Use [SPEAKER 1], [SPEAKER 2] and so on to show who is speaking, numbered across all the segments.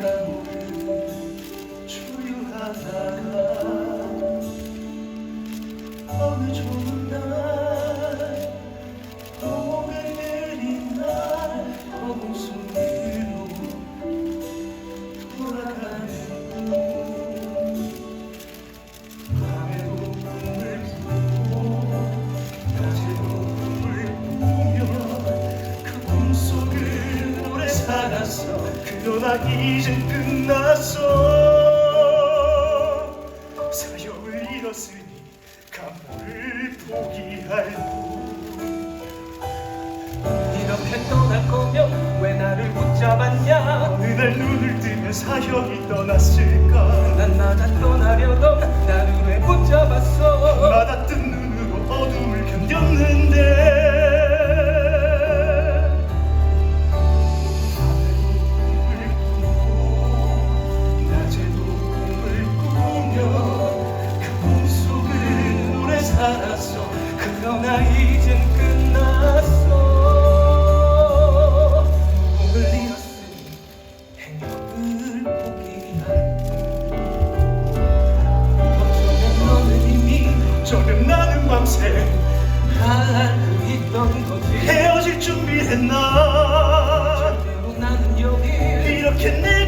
[SPEAKER 1] love, true love, love. 그러나 이젠 끝났어. 사형을 잃었으니 감옥을 포기할 뿐.
[SPEAKER 2] 이렇게 떠날 거면 왜 나를 붙잡았냐?
[SPEAKER 1] 어느 날 눈을 뜨면 사형이 떠났을까?
[SPEAKER 2] 난
[SPEAKER 1] 살았어.
[SPEAKER 2] 그러나 이젠 끝났어. 꿈을 잃었으니 행복을 포기할 어쩌면 너는 이미
[SPEAKER 1] 어쩌면 나는 밤새
[SPEAKER 2] 알고 있던 거지.
[SPEAKER 1] 헤어질 준비했나?
[SPEAKER 2] 절대로 나는 여기.
[SPEAKER 1] 이렇게 내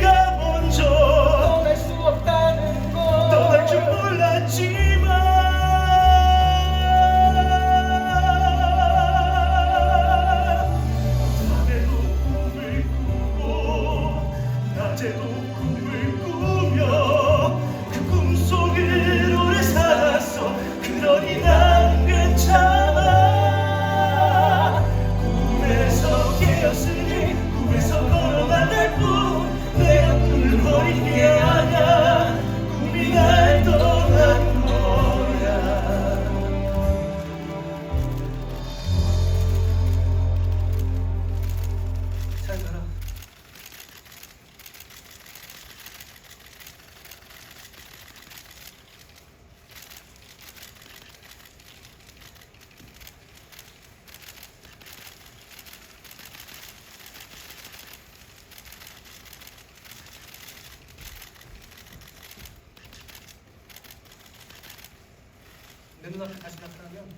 [SPEAKER 1] 내
[SPEAKER 2] 눈앞에 다시 나타나면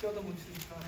[SPEAKER 2] 뼈도 못 알아